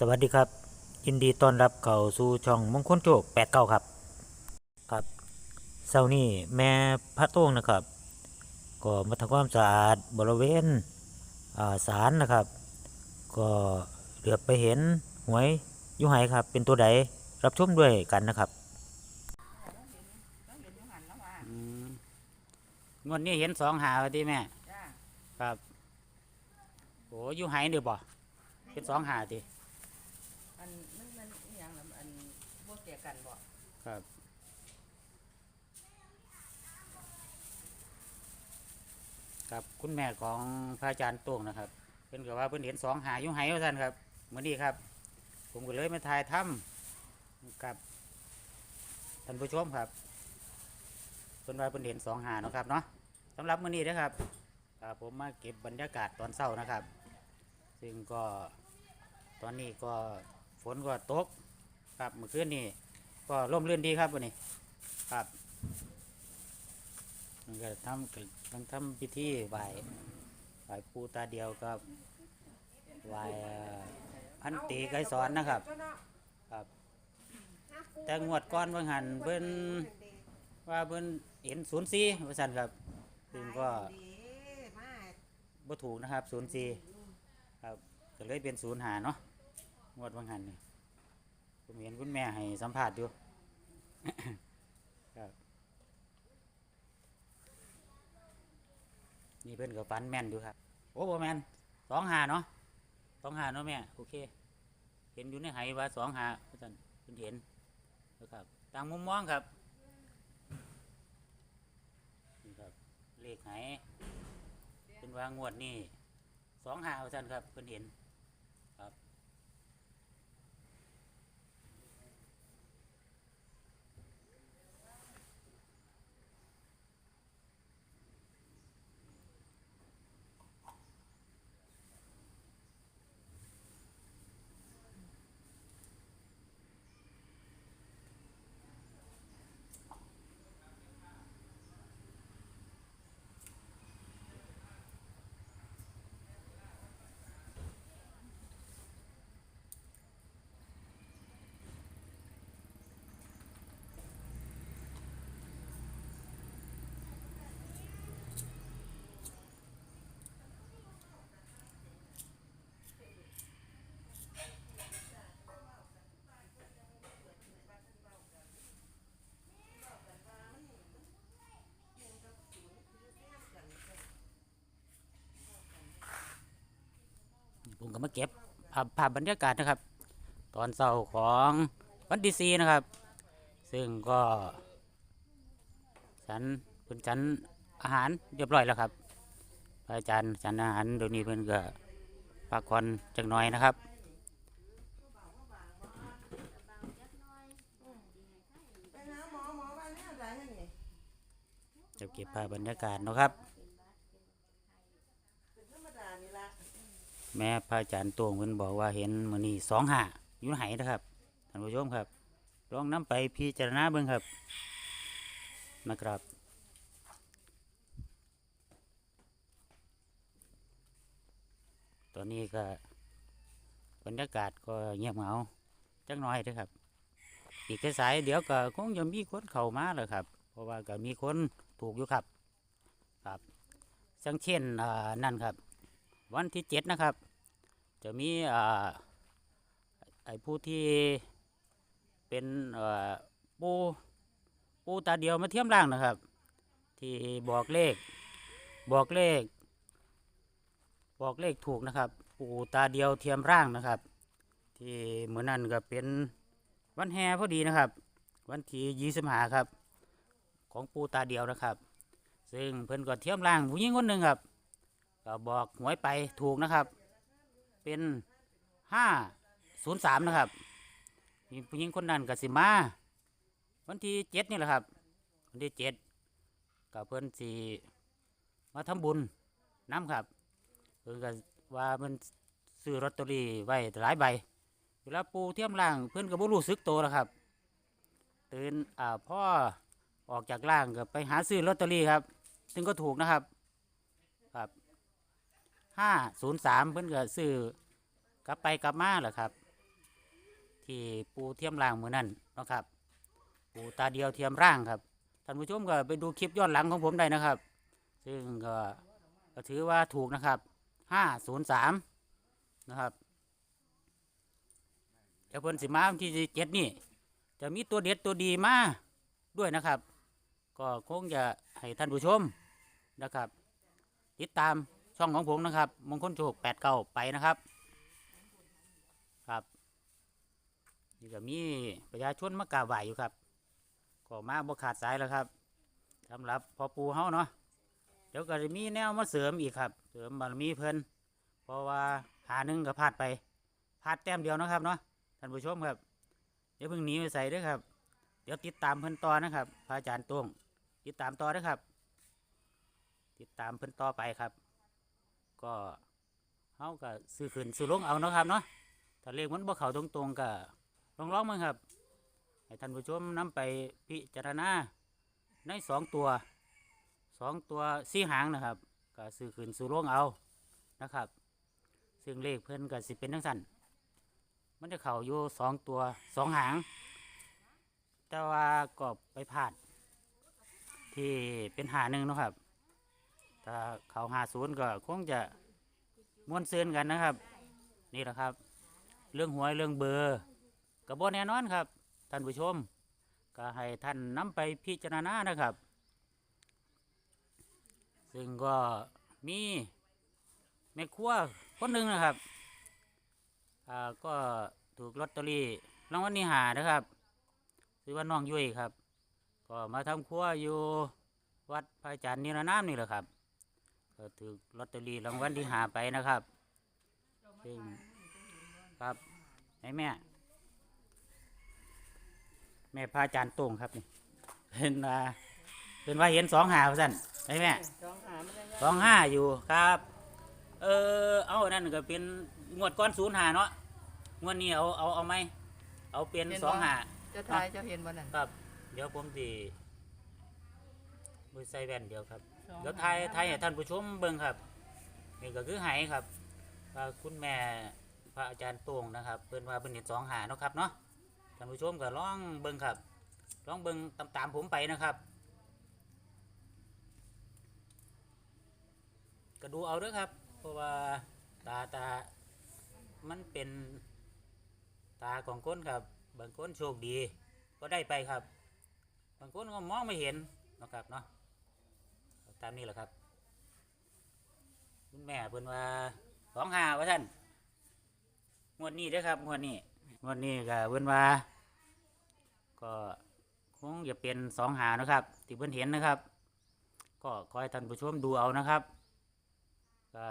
สวัสดีครับยินดีต้อนรับเข้าสู่ช่องมงคลโจกแปดเก้าครับ ครับเช้านี้แม่พระโต้งนะครับ ก็มาทำความสะอาดบริเวณอ่าศาลนะครับ ก็เหลือบไปเห็นหวยอยุไหครับ เป็นตัวใดรับชมด้วยกันนะครับงวดนี้เห็นสองหาที่แม่จ้าครับโอ้อยุไหเดี๋ยวบ่เป็นสองหาที อันมันมันอหย่างละอันบ่เสียกันบ่ ครับกับคุณแม่ของพระอาจารย์ต้งนะครับเพิ่นก็ว่าเพิ่นเห็นสองหาอยุไหว่าท่านครับเมื่อนี้ครับ ผมก็เลยมาถ่ายถ้ำกับท่านผู้ชมครับเพิ่นว่าเพิ่นเห็นสองหาเนาะครับเนาะสำหรับมื้อนี้นะครับผมมาเก็บบรรยากาศตอนเช้านะครับ ซึ่งก็ตอนนี้ก็ฝนก็ตกครับเมื่อคืนนี้ ก็ร่มรื่นดีครับวันนี้ครับมันก็ทำต้องทำพิธีไหว้ไหว้ปูตาเดียวกับไหว้พันตีไกรสอนนะครับ ครับ แต่งวดก้อนว่างหันเพิ่นว่าเพิ่นเห็นศูนย์สี่ว่าสันครับซึ่งก็บ่ถูกนะครับศูนย์สี่ครับก็เลยเป็นศูนย์หาเนาะงวดว่างหันนี่ ผมเห็นคุณแม่ให้สัมภาษณ์อยู่ ครับ นี่เพิ่อนก็ฟันแม่นอยู่ครับ โอ้บ่แม่นสองหาเนาะสองหาเนาะแม่ โอเค เห็นอยู่ในไหว่าสองหาว่าซั่นเพิ่นเห็นนะครับต่างมุมมองครับนี่ครับ เลขไหเป็นว่างวดนี่สองหาว่าซั่นครับเพิ่นเห็น มาเก็บภาพภาพบรรยากาศนะครับ ตอนเช้าของวันที่สี่นะครับ ซึ่งก็ฉันเพิ่นฉันอาหารเรียบร้อยแล้วครับอาจารย์ฉันอาหารเดี๋ยวนี้เพิ่นก็พักผ่อนจักหน่อยนะครับจะเก็บภาพบรรยากาศนะครับ เป็นธรรมดานี่ล่ะ แม่พระอาจารย์ตวงเพิ่นบอกว่าเห็นมือนี้สองหาอยู่ไหนนะครับท่านผู้ชมครับ ลองนํไปพิจารณาเบิ่งครับนะครับตอนนี้ก็บรรยากาศก็เงียบเหงาจักน่อยเด้อครับ อีกสายเดี๋ยวก็คงจะมีคนเข้ามาแล้วครับ เพราะว่าก็มีคนถูกอยู่ครับ ครับจังเช่นนั่นครับ วันที่เจ็ดนะครับ จะมีไอ้ผู้ที่เป็นปูปูตาเดียวมาเทียมร่างนะครับ ที่บอกเลข บอกเลข บอกเลขถูกนะครับ ปูตาเดียวเทียมร่างนะครับ ที่เหมือนนั่นก็เป็นวันแฮพอดีนะครับ วันที่ยี่สิบหาครับ ของปูตาเดียวนะครับ ซึ่งเพิ่อนก็เทียมร่างผู้หญิงคนหนึ่งครับก็บอกหวยไปถูกนะครับ เป็นห้าศูนย์สามนะครับมีผู้หญิงคนนั้นกับสิมา วันที่เจ็ดนี่แหละครับ วันที่เจ็ดกับเพิ่อนสีมาทำบุญน้ำครับ เพิ่อนก็ว่ามันซื้อลอตเตอรี่ไว้หลายใบเวลาปูเทียมล่างเพิ่อนก็บ่รู้สึกโตวแล้วครับ ตื่นอ่าพ่อออกจากล่างก็ไปหาซื้อลอตเตอรี่ครับ ซึ่งก็ถูกนะครับ ห้าศูนย์สามเพิ่นก็ซื้อกลับไปกลับมาแหละครับ ที่ปูเทียมร่างมือนั่นนะครับ ปูตาเดียวเทียมร่างครับท่านผู้ชมก็ไปดูคลิปย้อนหลังของผมได้นะครับ ซึ่งก็ก็ถือว่าถูกนะครับห้าศูนย์สามนะครับเดี๋ยวเพิ่นสิมาที่เจ็ดนี่จะมีตัวเด็ดตัวดีมาด้วยนะครับ ก็คงจะให้ท่านผู้ชมนะครับ ติดตาม ช่องของผมนะครับ มงคลโชคแปดเก้าไปนะครับ ครับ นี่ก็มีประชาชนมากราบไหวอยู่ครับก็มาบ่ขาดสายแล้วครับสำหรับพอปูเฮาเนาะเดี๋ยวก็จะมีแนวมาเสริมอีกครับ เสริมบารมีเพิ่นเพราะว่าหาหนึ่งก็พลาดไปพลาดแต้มเดียวนะครับเนาะท่านผู้ชมครับ เดี๋ยวเพิ่งหนีไปใส่ด้วยครับ เดี๋ยวติดตามเพิ่นต่อนะครับพระอาจารย์ตวงติดตามต่อนะครับ ติดตามเพิ่นต่อไปครับ ก็เฮาก็ซื้อขึ้นซื้อลงเอาเนาะครับเนาะถ้าเลขมันบ่เข้าตรงๆก็ลองร้องๆมั้งครับ ให้ท่านผู้ชมนำไปพิจารณาในสองตัวสองตัวสี่หางนะครับก็ซื้อขึ้นซื้อลงเอานะครับ ซึ่งเลขเพิ่อนก็สิเป็นทั้งสั้นมันจะเข้าอยู่สองตัวสองหาง แต่ว่าก็ไปพลาดที่เป็นหาหนึ่งนะครับ ถ้าเขาหาศูนย์ก็คงจะม้วนเซือนกันนะครับ นี่แหละครับ เรื่องหวยเรื่องเบอร์กับบแน่นอนครับ ท่านผู้ชม ก็ให้ท่านนำไปพิจารณานะครับ ซึ่งก็มีแม่ครัวคนหนึ่งนะครับอ่าก็ถูกลอตเตอรี่รางวัลที่หานะครับชื่อว่าน้องยุ้ยครับ ก็มาทำครัวอยู่วัดพระอาจารย์นิรนามนี่แหละครับ ก็ถูกลอตเตอรี่รางวัลที่หาไปนะครับซึ่งครับให้แม่ แม่พระอาจารย์โต้งครับนี่เป็นว่าเป็นว่าเห็นสองหาสั่นให้แม่สองหาไม่ได้สองห้าอยู่ครับ เออเอานั่นก็เป็นงวดก้อนศูนย์หาเนาะงวดนี้เอาเอาเอาไหมเอาเป็นสองหาเจ้าทายเจ้าเห็นวันนั้นครับ เดี๋ยวผมดีมือใส่แว่นเดียวครับ สองเดี๋ยวทายทายให้ท่านผู้ชมเบิ่งครับ นี่ก็คือไหครับว่าคุณแม่พระอาจารย์โต้งนะครับเพิ่นว่าเพิ่นเห็นสองหาเนาะครับเนาะท่านผู้ชมก็ลองเบิ่งครับลองเบิ่งตามตามผมไปนะครับ ก็ดูเอาเด้วยครับ เพราะว่าตาตามันเป็นตาของคนครับ บางคนโชคดีก็ได้ไปครับ บางคนก็มองไม่เห็นนะครับเนาะ ตามนี้แหละครับ คุณแม่เพิ่นว่าสองหาว่าท่านงวดนี้เด้อครับงวดนี้งวดนี้ก็เพิ่นว่า ก็คงจะเป็นสองหานะครับที่เพิ่นเห็นนะครับ ก็ขอให้ท่านผู้ชมดูเอานะครับก็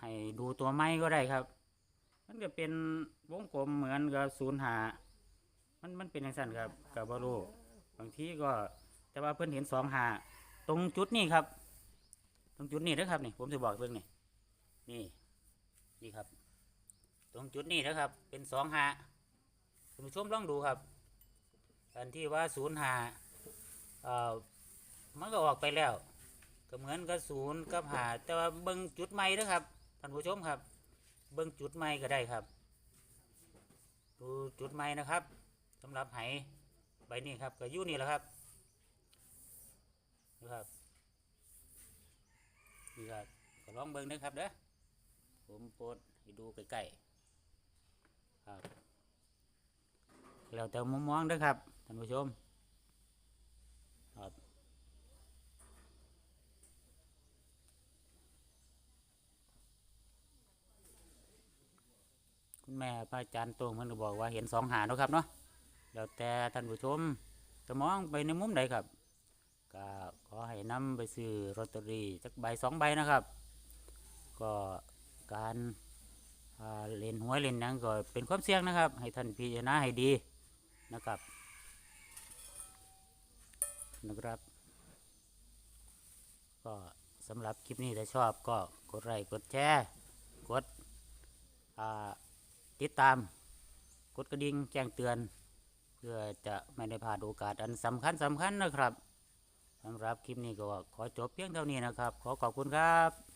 ให้ดูตัวไม้ก็ได้ครับ มันก็เป็นวงกลมเหมือนกับศูนย์หามันมันเป็นอย่างสั้นครับกับบรูบางทีก็แต่ว่าเพิ่อนเห็นสองหาตรงจุดนี้ครับ ตรงจุดนี้นะครับนี่ผมจะบอกเพิ่งนี่นี่นี่ครับ ตรงจุดนี้นะครับ เป็นสองหาคุณผู้ชมลองดูครับอันที่ว่าศูนย์หาเอ่อมันก็ออกไปแล้วก็เหมือนกับศูนย์กับหาแต่ว่าเบิ้งจุดใหม่นะครับท่านผู้ชมครับ เบิ้งจุดใหม่ก็ได้ครับ ดูจุดใหม่นะครับสำหรับไหใบนี้ครับก็ยู่นี่แหละครับนะครับ นี่ครับก็ลองเบิ้งนะครับเด้อผมโพสให้ดูใกล้ๆครับแล้วแต่มุมมองเด้อครับท่านผู้ชมครับคุณแม่พระอาจารย์ตรงมันก็บอกว่าเห็นสองหาเนาะครับเนาะแล้วแต่ท่านผู้ชมจะมองไปในมุมใดครับ ก็ขอให้นำไปซื้อลอตเตอรี่สักใบสองใบนะครับ ก็การเล่นหวยเล่นนังก็เป็นความเสี่ยงนะครับ ให้ท่านพิจารณาให้ดีนะครับนะครับ ก็สำหรับคลิปนี้ถ้าชอบก็กดไลค์กดแชร์กดติดตาม กดกระดิ่งแจ้งเตือน เพื่อจะไม่ได้พลาดโอกาสอันสำคัญสำคัญนะครับ สำหรับคลิปนี้ก็ขอจบเพียงเท่านี้นะครับ ขอขอบคุณครับ